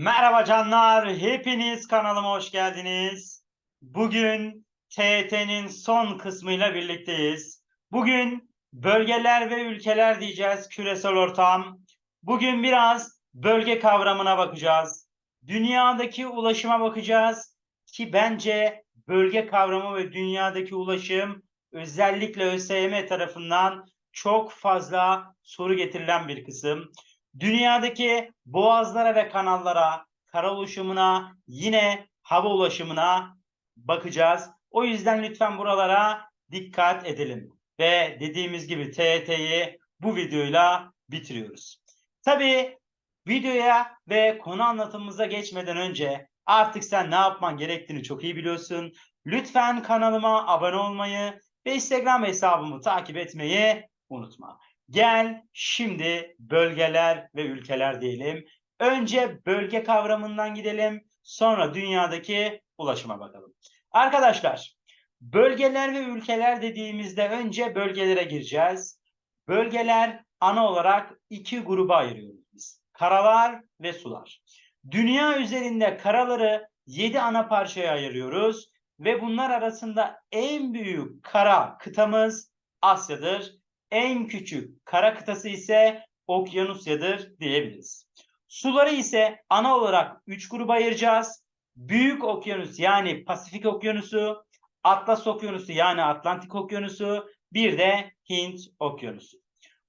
Merhaba canlar, hepiniz kanalıma hoş geldiniz. Bugün TET'nin son kısmıyla birlikteyiz. Bugün bölgeler ve ülkeler diyeceğiz küresel ortam. Bugün biraz bölge kavramına bakacağız. Dünyadaki ulaşıma bakacağız ki bence bölge kavramı ve dünyadaki ulaşım özellikle ÖSYM tarafından çok fazla soru getirilen bir kısım. Dünyadaki boğazlara ve kanallara, kara ulaşımına, yine hava ulaşımına bakacağız. O yüzden lütfen buralara dikkat edelim. Ve dediğimiz gibi TET'yi bu videoyla bitiriyoruz. Tabii videoya ve konu anlatımımıza geçmeden önce artık sen ne yapman gerektiğini çok iyi biliyorsun. Lütfen kanalıma abone olmayı ve Instagram hesabımı takip etmeyi unutma. Gel şimdi bölgeler ve ülkeler diyelim. Önce bölge kavramından gidelim. Sonra dünyadaki ulaşıma bakalım. Arkadaşlar bölgeler ve ülkeler dediğimizde önce bölgelere gireceğiz. Bölgeler ana olarak iki gruba ayırıyoruz biz. Karalar ve sular. Dünya üzerinde karaları 7 ana parçaya ayırıyoruz ve bunlar arasında en büyük kara kıtamız Asya'dır en küçük kara kıtası ise Okyanusya'dır diyebiliriz. Suları ise ana olarak 3 gruba ayıracağız. Büyük Okyanus yani Pasifik Okyanusu, Atlas Okyanusu yani Atlantik Okyanusu, bir de Hint Okyanusu.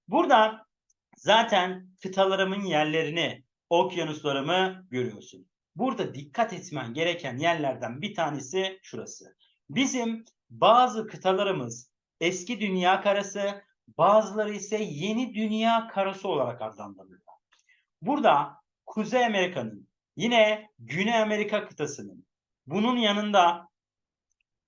Burada zaten kıtalarımın yerlerini, okyanuslarımı görüyorsun. Burada dikkat etmen gereken yerlerden bir tanesi şurası. Bizim bazı kıtalarımız eski dünya karası, bazıları ise yeni dünya karası olarak adlandırılıyor. Burada Kuzey Amerika'nın, yine Güney Amerika kıtasının, bunun yanında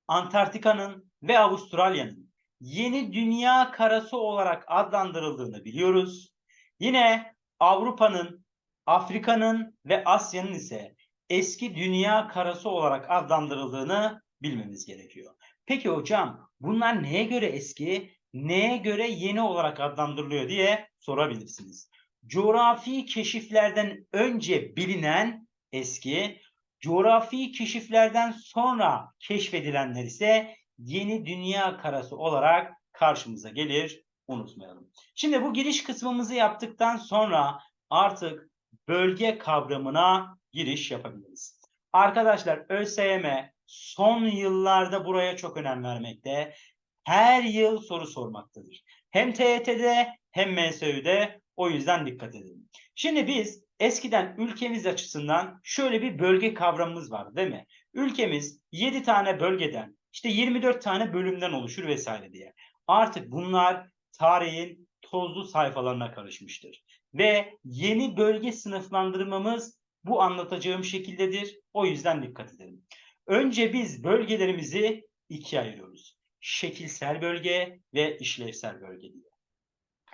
Antarktika'nın ve Avustralya'nın yeni dünya karası olarak adlandırıldığını biliyoruz. Yine Avrupa'nın, Afrika'nın ve Asya'nın ise eski dünya karası olarak adlandırıldığını bilmemiz gerekiyor. Peki hocam bunlar neye göre eski, neye göre yeni olarak adlandırılıyor diye sorabilirsiniz. Coğrafi keşiflerden önce bilinen eski, coğrafi keşiflerden sonra keşfedilenler ise yeni dünya karası olarak karşımıza gelir. Unutmayalım. Şimdi bu giriş kısmımızı yaptıktan sonra artık bölge kavramına giriş yapabiliriz. Arkadaşlar ÖSYM son yıllarda buraya çok önem vermekte her yıl soru sormaktadır. Hem TYT'de hem MSÜ'de o yüzden dikkat edelim. Şimdi biz eskiden ülkemiz açısından şöyle bir bölge kavramımız vardı değil mi? Ülkemiz 7 tane bölgeden işte 24 tane bölümden oluşur vesaire diye. Artık bunlar tarihin tozlu sayfalarına karışmıştır. Ve yeni bölge sınıflandırmamız bu anlatacağım şekildedir. O yüzden dikkat edelim. Önce biz bölgelerimizi ikiye ayırıyoruz şekilsel bölge ve işlevsel bölge diye.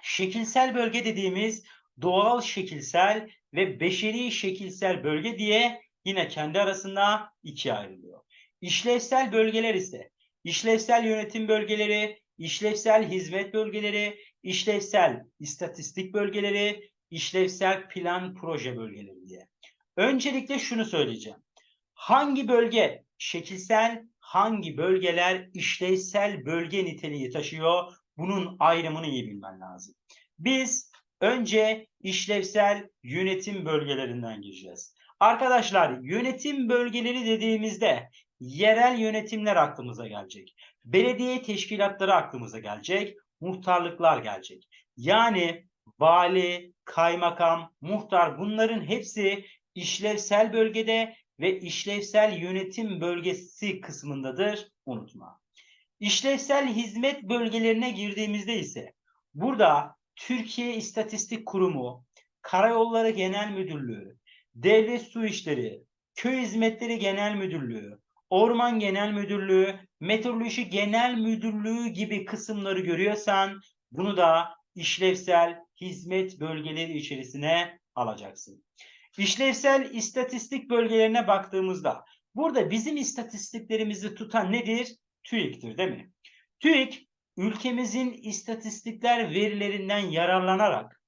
Şekilsel bölge dediğimiz doğal şekilsel ve beşeri şekilsel bölge diye yine kendi arasında ikiye ayrılıyor. İşlevsel bölgeler ise işlevsel yönetim bölgeleri, işlevsel hizmet bölgeleri, işlevsel istatistik bölgeleri, işlevsel plan proje bölgeleri diye. Öncelikle şunu söyleyeceğim. Hangi bölge şekilsel, hangi bölgeler işlevsel bölge niteliği taşıyor? Bunun ayrımını iyi bilmen lazım. Biz önce işlevsel yönetim bölgelerinden gireceğiz. Arkadaşlar yönetim bölgeleri dediğimizde yerel yönetimler aklımıza gelecek. Belediye teşkilatları aklımıza gelecek. Muhtarlıklar gelecek. Yani vali, kaymakam, muhtar bunların hepsi işlevsel bölgede ve işlevsel yönetim bölgesi kısmındadır. Unutma. İşlevsel hizmet bölgelerine girdiğimizde ise burada Türkiye İstatistik Kurumu, Karayolları Genel Müdürlüğü, Devlet Su İşleri, Köy Hizmetleri Genel Müdürlüğü, Orman Genel Müdürlüğü, Meteoroloji Genel Müdürlüğü gibi kısımları görüyorsan bunu da işlevsel hizmet bölgeleri içerisine alacaksın. İşlevsel istatistik bölgelerine baktığımızda burada bizim istatistiklerimizi tutan nedir? TÜİK'tir değil mi? TÜİK ülkemizin istatistikler verilerinden yararlanarak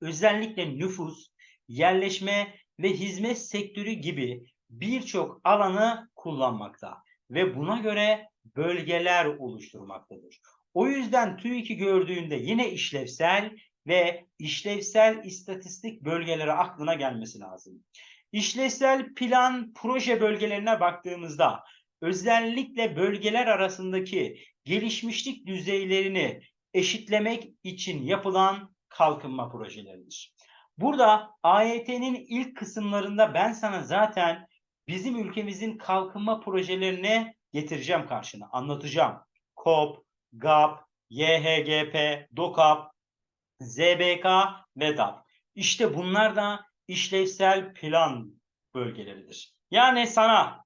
özellikle nüfus, yerleşme ve hizmet sektörü gibi birçok alanı kullanmakta ve buna göre bölgeler oluşturmaktadır. O yüzden TÜİK'i gördüğünde yine işlevsel ve işlevsel istatistik bölgeleri aklına gelmesi lazım. İşlevsel plan proje bölgelerine baktığımızda özellikle bölgeler arasındaki gelişmişlik düzeylerini eşitlemek için yapılan kalkınma projeleridir. Burada AYT'nin ilk kısımlarında ben sana zaten bizim ülkemizin kalkınma projelerini getireceğim karşına, anlatacağım. KOP, GAP, YHGP, DOKAP, ZBK ve DAP. İşte bunlar da işlevsel plan bölgeleridir. Yani sana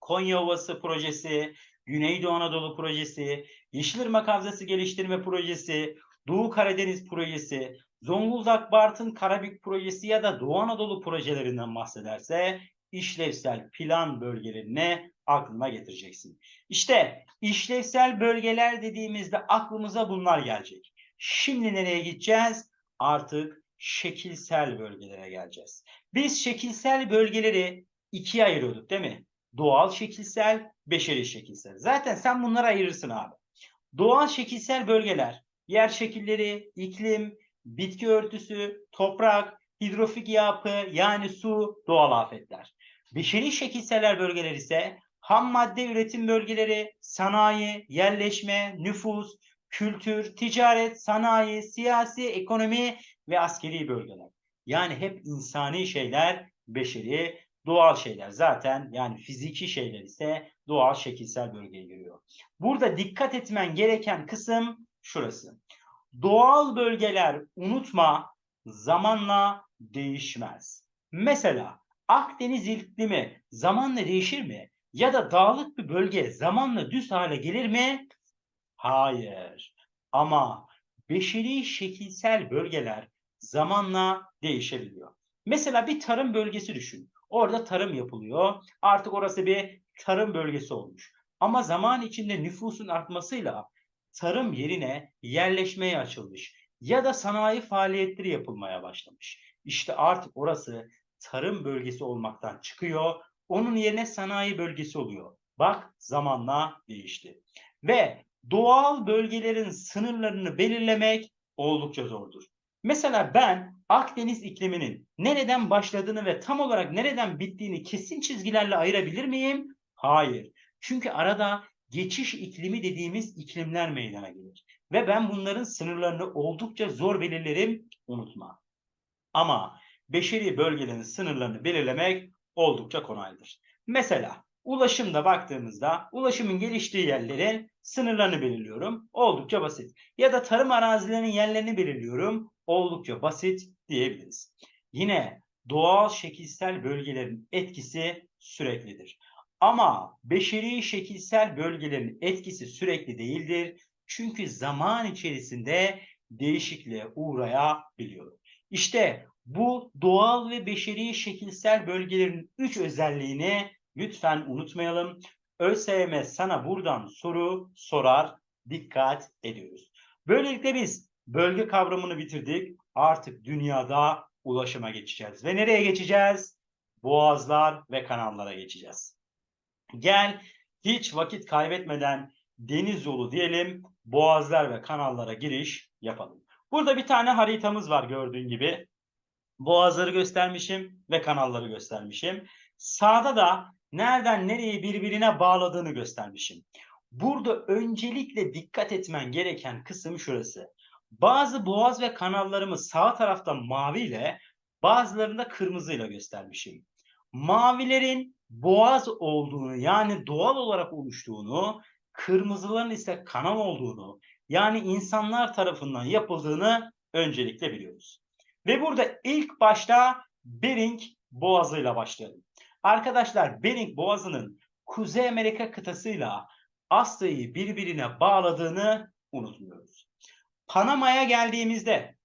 Konya Ovası projesi, Güneydoğu Anadolu projesi, Yeşilırmak Havzası Geliştirme Projesi, Doğu Karadeniz projesi, Zonguldak Bartın Karabük projesi ya da Doğu Anadolu projelerinden bahsederse işlevsel plan bölgelerini aklına getireceksin. İşte işlevsel bölgeler dediğimizde aklımıza bunlar gelecek. Şimdi nereye gideceğiz? Artık şekilsel bölgelere geleceğiz. Biz şekilsel bölgeleri ikiye ayırıyorduk değil mi? Doğal şekilsel, beşeri şekilsel. Zaten sen bunları ayırırsın abi. Doğal şekilsel bölgeler, yer şekilleri, iklim, bitki örtüsü, toprak, hidrofik yapı yani su, doğal afetler. Beşeri şekilseller bölgeler ise ham madde üretim bölgeleri, sanayi, yerleşme, nüfus, kültür, ticaret, sanayi, siyasi, ekonomi ve askeri bölgeler. Yani hep insani şeyler, beşeri, doğal şeyler zaten yani fiziki şeyler ise doğal şekilsel bölgeye giriyor. Burada dikkat etmen gereken kısım şurası. Doğal bölgeler unutma zamanla değişmez. Mesela Akdeniz iklimi zamanla değişir mi? Ya da dağlık bir bölge zamanla düz hale gelir mi? Hayır. Ama beşeri şekilsel bölgeler zamanla değişebiliyor. Mesela bir tarım bölgesi düşün. Orada tarım yapılıyor. Artık orası bir tarım bölgesi olmuş. Ama zaman içinde nüfusun artmasıyla tarım yerine yerleşmeye açılmış ya da sanayi faaliyetleri yapılmaya başlamış. İşte artık orası tarım bölgesi olmaktan çıkıyor. Onun yerine sanayi bölgesi oluyor. Bak zamanla değişti. Ve doğal bölgelerin sınırlarını belirlemek oldukça zordur. Mesela ben Akdeniz ikliminin nereden başladığını ve tam olarak nereden bittiğini kesin çizgilerle ayırabilir miyim? Hayır. Çünkü arada geçiş iklimi dediğimiz iklimler meydana gelir. Ve ben bunların sınırlarını oldukça zor belirlerim, unutma. Ama beşeri bölgelerin sınırlarını belirlemek oldukça kolaydır. Mesela ulaşımda baktığımızda ulaşımın geliştiği yerlerin sınırlarını belirliyorum. Oldukça basit. Ya da tarım arazilerinin yerlerini belirliyorum. Oldukça basit diyebiliriz. Yine doğal şekilsel bölgelerin etkisi süreklidir. Ama beşeri şekilsel bölgelerin etkisi sürekli değildir. Çünkü zaman içerisinde değişikliğe uğrayabiliyor. İşte bu doğal ve beşeri şekilsel bölgelerin üç özelliğini lütfen unutmayalım. ÖSYM sana buradan soru sorar. Dikkat ediyoruz. Böylelikle biz bölge kavramını bitirdik. Artık dünyada ulaşıma geçeceğiz. Ve nereye geçeceğiz? Boğazlar ve kanallara geçeceğiz. Gel hiç vakit kaybetmeden deniz yolu diyelim, boğazlar ve kanallara giriş yapalım. Burada bir tane haritamız var gördüğün gibi. Boğazları göstermişim ve kanalları göstermişim. Sağda da nereden nereyi birbirine bağladığını göstermişim. Burada öncelikle dikkat etmen gereken kısım şurası. Bazı boğaz ve kanallarımı sağ tarafta mavi ile bazılarında kırmızıyla göstermişim. Mavilerin boğaz olduğunu yani doğal olarak oluştuğunu, kırmızıların ise kanal olduğunu yani insanlar tarafından yapıldığını öncelikle biliyoruz. Ve burada ilk başta Bering Boğazı'yla başlayalım. Arkadaşlar Bering Boğazı'nın Kuzey Amerika kıtasıyla Asya'yı birbirine bağladığını unutmuyoruz. Panama'ya geldiğimizde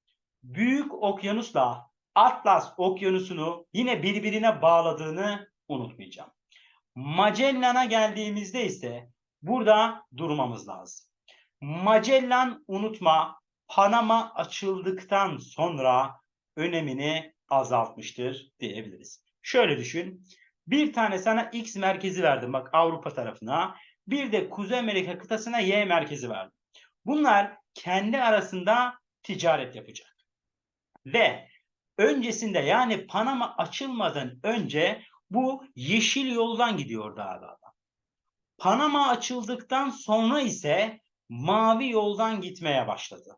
Büyük Okyanus'la Atlas Okyanusu'nu yine birbirine bağladığını unutmayacağım. Magellan'a geldiğimizde ise burada durmamız lazım. Magellan unutma Panama açıldıktan sonra önemini azaltmıştır diyebiliriz. Şöyle düşün. Bir tane sana X merkezi verdim bak Avrupa tarafına. Bir de Kuzey Amerika kıtasına Y merkezi verdim. Bunlar kendi arasında ticaret yapacak. Ve öncesinde yani Panama açılmadan önce bu yeşil yoldan gidiyordu abi adam. Panama açıldıktan sonra ise mavi yoldan gitmeye başladı.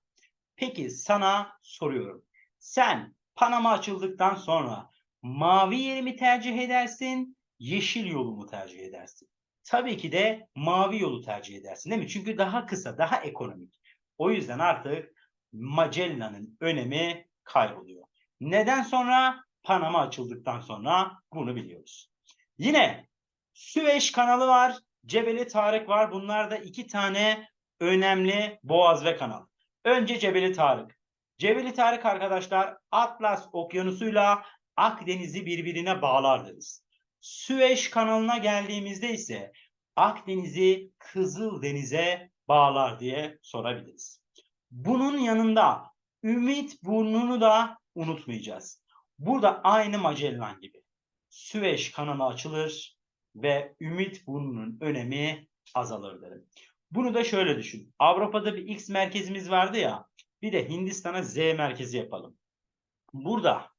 Peki sana soruyorum. Sen Panama açıldıktan sonra mavi yeri mi tercih edersin, yeşil yolu mu tercih edersin? Tabii ki de mavi yolu tercih edersin değil mi? Çünkü daha kısa, daha ekonomik. O yüzden artık Magellan'ın önemi kayboluyor. Neden sonra? Panama açıldıktan sonra bunu biliyoruz. Yine Süveyş kanalı var, Cebeli Tarık var. Bunlar da iki tane önemli boğaz ve kanal. Önce Cebeli Tarık. Cebeli Tarık arkadaşlar Atlas Okyanusu'yla Akdeniz'i birbirine bağlar deriz. Süveyş kanalına geldiğimizde ise Akdeniz'i Kızıldeniz'e bağlar diye sorabiliriz. Bunun yanında Ümit Burnu'nu da unutmayacağız. Burada aynı Magellan gibi. Süveyş kanalı açılır ve Ümit Burnu'nun önemi azalır derim. Bunu da şöyle düşün. Avrupa'da bir X merkezimiz vardı ya. Bir de Hindistan'a Z merkezi yapalım. Burada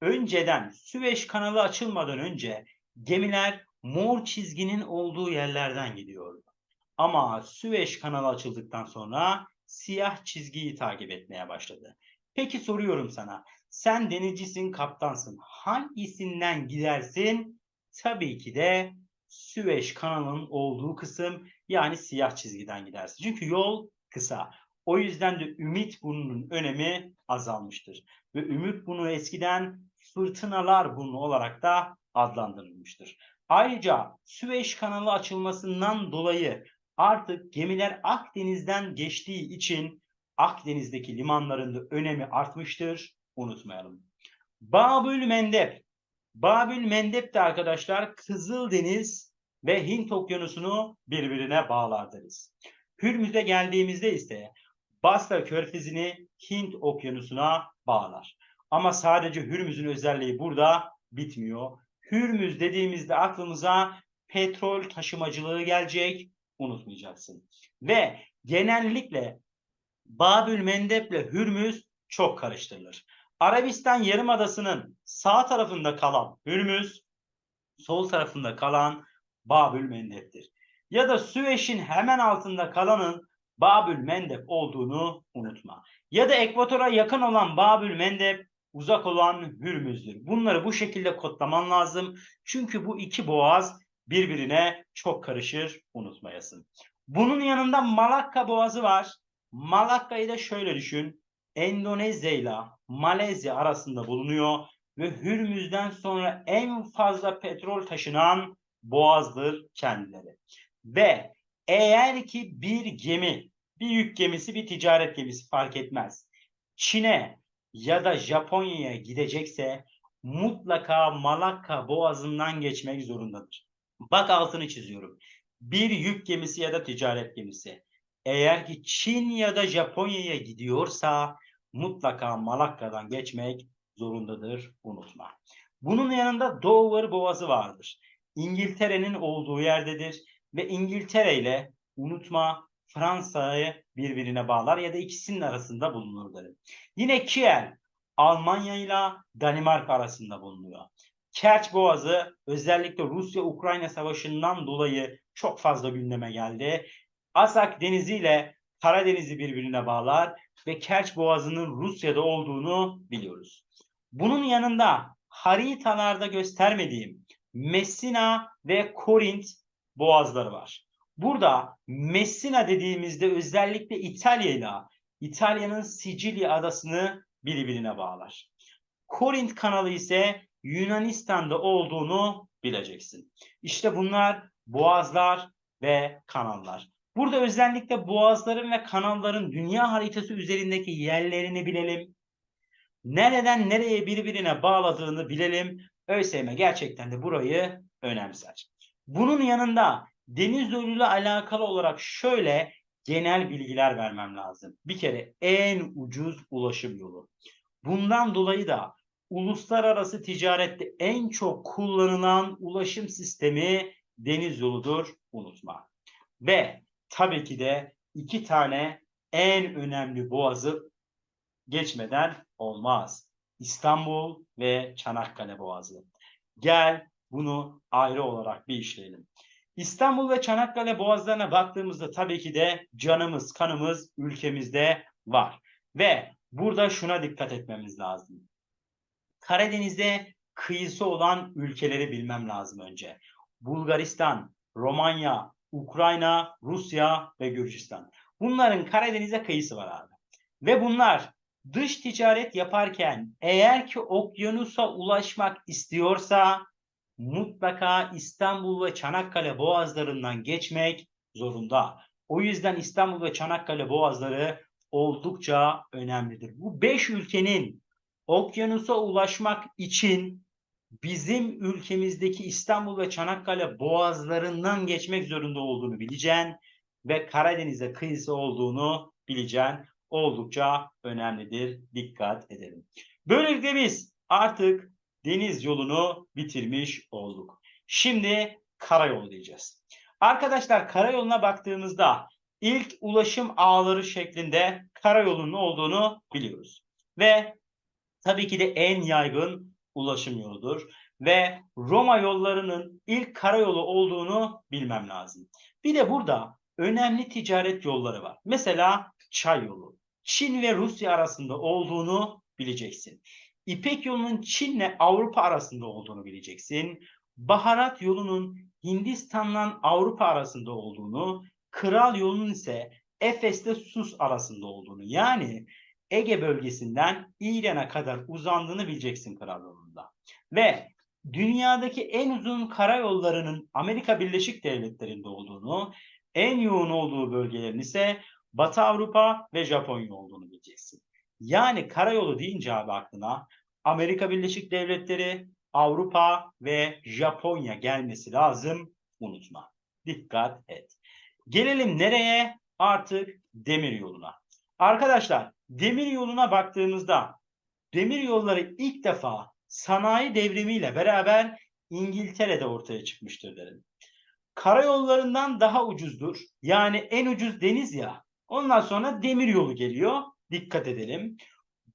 önceden Süveyş kanalı açılmadan önce gemiler mor çizginin olduğu yerlerden gidiyordu. Ama Süveyş kanalı açıldıktan sonra siyah çizgiyi takip etmeye başladı. Peki soruyorum sana. Sen denizcisin, kaptansın. Hangisinden gidersin? Tabii ki de Süveyş kanalının olduğu kısım yani siyah çizgiden gidersin. Çünkü yol kısa. O yüzden de Ümit Burnu'nun önemi azalmıştır. Ve Ümit Burnu eskiden fırtınalar burnu olarak da adlandırılmıştır. Ayrıca Süveyş kanalı açılmasından dolayı artık gemiler Akdeniz'den geçtiği için Akdeniz'deki limanlarında önemi artmıştır. Unutmayalım. Babül Mendeb. Babül Mendeb de arkadaşlar Kızıldeniz ve Hint Okyanusu'nu birbirine bağlar deriz. Hürmüz'e geldiğimizde ise Basra Körfezi'ni Hint Okyanusu'na bağlar. Ama sadece Hürmüz'ün özelliği burada bitmiyor. Hürmüz dediğimizde aklımıza petrol taşımacılığı gelecek. Unutmayacaksın. Ve genellikle Babül Mendeb ile Hürmüz çok karıştırılır. Arabistan Yarımadası'nın sağ tarafında kalan Hürmüz, sol tarafında kalan Babül Mendeb'tir. Ya da Süveyş'in hemen altında kalanın Babül Mendeb olduğunu unutma. Ya da ekvatora yakın olan Babül Mendeb, uzak olan Hürmüz'dür. Bunları bu şekilde kodlaman lazım. Çünkü bu iki boğaz birbirine çok karışır unutmayasın. Bunun yanında Malakka Boğazı var. Malakka'yı da şöyle düşün. Endonezya ile Malezya arasında bulunuyor ve Hürmüz'den sonra en fazla petrol taşınan boğazdır kendileri. Ve eğer ki bir gemi, bir yük gemisi, bir ticaret gemisi fark etmez. Çin'e ya da Japonya'ya gidecekse mutlaka Malakka boğazından geçmek zorundadır. Bak altını çiziyorum. Bir yük gemisi ya da ticaret gemisi eğer ki Çin ya da Japonya'ya gidiyorsa mutlaka Malakka'dan geçmek zorundadır unutma. Bunun yanında Dover Boğazı vardır. İngiltere'nin olduğu yerdedir ve İngiltere ile unutma Fransa'yı birbirine bağlar ya da ikisinin arasında bulunur derim. Yine Kiel Almanya ile Danimarka arasında bulunuyor. Kerç Boğazı özellikle Rusya-Ukrayna savaşından dolayı çok fazla gündeme geldi. Asak Denizi ile Karadeniz'i birbirine bağlar ve Kerç Boğazı'nın Rusya'da olduğunu biliyoruz. Bunun yanında haritalarda göstermediğim Messina ve Korint boğazları var. Burada Messina dediğimizde özellikle İtalya ile İtalya'nın Sicilya adasını birbirine bağlar. Korint kanalı ise Yunanistan'da olduğunu bileceksin. İşte bunlar boğazlar ve kanallar. Burada özellikle boğazların ve kanalların dünya haritası üzerindeki yerlerini bilelim. Nereden nereye birbirine bağladığını bilelim. ÖSYM gerçekten de burayı önemser. Bunun yanında deniz yoluyla alakalı olarak şöyle genel bilgiler vermem lazım. Bir kere en ucuz ulaşım yolu. Bundan dolayı da uluslararası ticarette en çok kullanılan ulaşım sistemi deniz yoludur unutma. Ve tabii ki de iki tane en önemli boğazı geçmeden olmaz. İstanbul ve Çanakkale Boğazı. Gel bunu ayrı olarak bir işleyelim. İstanbul ve Çanakkale boğazlarına baktığımızda tabii ki de canımız, kanımız ülkemizde var. Ve burada şuna dikkat etmemiz lazım. Karadeniz'de kıyısı olan ülkeleri bilmem lazım önce. Bulgaristan, Romanya, Ukrayna, Rusya ve Gürcistan. Bunların Karadeniz'e kıyısı var abi. Ve bunlar dış ticaret yaparken eğer ki okyanusa ulaşmak istiyorsa mutlaka İstanbul ve Çanakkale boğazlarından geçmek zorunda. O yüzden İstanbul ve Çanakkale boğazları oldukça önemlidir. Bu beş ülkenin okyanusa ulaşmak için bizim ülkemizdeki İstanbul ve Çanakkale boğazlarından geçmek zorunda olduğunu bileceksin ve Karadeniz'e kıyısı olduğunu bileceksin. Oldukça önemlidir. Dikkat edelim. Böylelikle biz artık deniz yolunu bitirmiş olduk. Şimdi karayolu diyeceğiz. Arkadaşlar karayoluna baktığımızda ilk ulaşım ağları şeklinde karayolunun olduğunu biliyoruz. Ve tabii ki de en yaygın ulaşım yoludur. Ve Roma yollarının ilk karayolu olduğunu bilmem lazım. Bir de burada önemli ticaret yolları var. Mesela çay yolu. Çin ve Rusya arasında olduğunu bileceksin. İpek yolunun Çin'le Avrupa arasında olduğunu bileceksin. Baharat yolunun Hindistan'la Avrupa arasında olduğunu, Kral yolunun ise Efes'te Sus arasında olduğunu yani Ege bölgesinden İran'a kadar uzandığını bileceksin Kral yolunda. Ve dünyadaki en uzun karayollarının Amerika Birleşik Devletleri'nde olduğunu, en yoğun olduğu bölgelerin ise Batı Avrupa ve Japonya olduğunu bileceksin. Yani karayolu deyince abi aklına Amerika Birleşik Devletleri, Avrupa ve Japonya gelmesi lazım. Unutma. Dikkat et. Gelelim nereye? Artık demir yoluna. Arkadaşlar demir yoluna baktığımızda demir yolları ilk defa sanayi devrimiyle beraber İngiltere'de ortaya çıkmıştır derim. Karayollarından daha ucuzdur. Yani en ucuz deniz ya. Ondan sonra demir yolu geliyor. Dikkat edelim.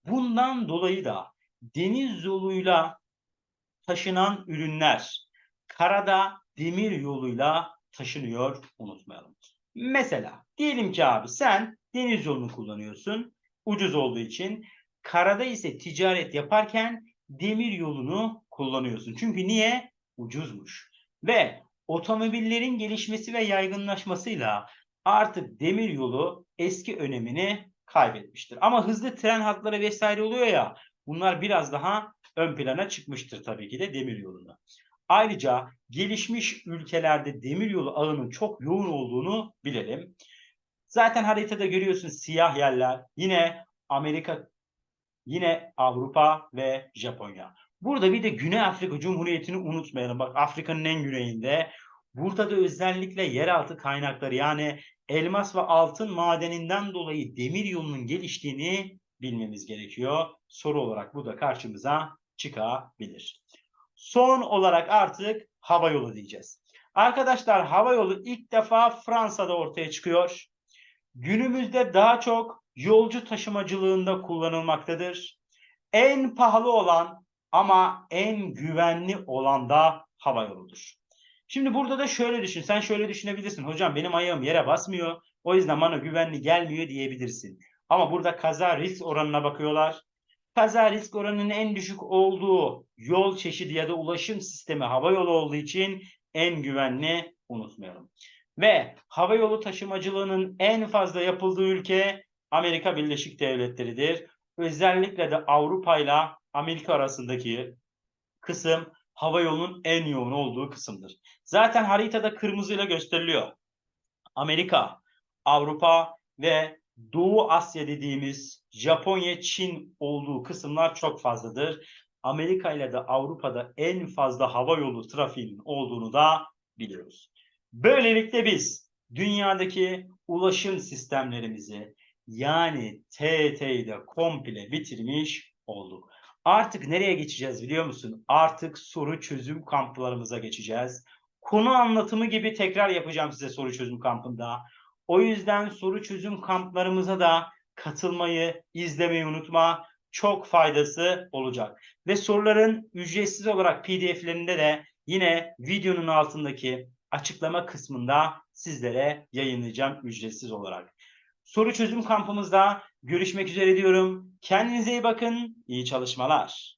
Bundan dolayı da deniz yoluyla taşınan ürünler karada demir yoluyla taşınıyor unutmayalım. Mesela diyelim ki abi sen deniz yolunu kullanıyorsun ucuz olduğu için karada ise ticaret yaparken demir yolunu kullanıyorsun. Çünkü niye? Ucuzmuş. Ve otomobillerin gelişmesi ve yaygınlaşmasıyla artık demir yolu eski önemini kaybetmiştir. Ama hızlı tren hatları vesaire oluyor ya bunlar biraz daha ön plana çıkmıştır tabii ki de demir yolunda. Ayrıca gelişmiş ülkelerde demir yolu ağının çok yoğun olduğunu bilelim. Zaten haritada görüyorsunuz siyah yerler. Yine Amerika, yine Avrupa ve Japonya. Burada bir de Güney Afrika Cumhuriyeti'ni unutmayalım. Bak Afrika'nın en güneyinde. Burada da özellikle yeraltı kaynakları yani elmas ve altın madeninden dolayı demir yolunun geliştiğini bilmemiz gerekiyor. Soru olarak bu da karşımıza çıkabilir. Son olarak artık hava yolu diyeceğiz. Arkadaşlar hava yolu ilk defa Fransa'da ortaya çıkıyor. Günümüzde daha çok yolcu taşımacılığında kullanılmaktadır. En pahalı olan ama en güvenli olan da hava yoludur. Şimdi burada da şöyle düşün. Sen şöyle düşünebilirsin. Hocam benim ayağım yere basmıyor. O yüzden bana güvenli gelmiyor diyebilirsin. Ama burada kaza risk oranına bakıyorlar. Kaza risk oranının en düşük olduğu yol çeşidi ya da ulaşım sistemi hava yolu olduğu için en güvenli unutmayalım. Ve hava yolu taşımacılığının en fazla yapıldığı ülke Amerika Birleşik Devletleri'dir. Özellikle de Avrupa ile Amerika arasındaki kısım hava yolunun en yoğun olduğu kısımdır. Zaten haritada kırmızıyla gösteriliyor. Amerika, Avrupa ve Doğu Asya dediğimiz Japonya, Çin olduğu kısımlar çok fazladır. Amerika ile de Avrupa'da en fazla hava yolu trafiğinin olduğunu da biliyoruz. Böylelikle biz dünyadaki ulaşım sistemlerimizi yani TET'yi de komple bitirmiş olduk. Artık nereye geçeceğiz biliyor musun? Artık soru çözüm kamplarımıza geçeceğiz. Konu anlatımı gibi tekrar yapacağım size soru çözüm kampında. O yüzden soru çözüm kamplarımıza da katılmayı, izlemeyi unutma. Çok faydası olacak. Ve soruların ücretsiz olarak PDF'lerinde de yine videonun altındaki açıklama kısmında sizlere yayınlayacağım ücretsiz olarak. Soru çözüm kampımızda görüşmek üzere diyorum. Kendinize iyi bakın. İyi çalışmalar.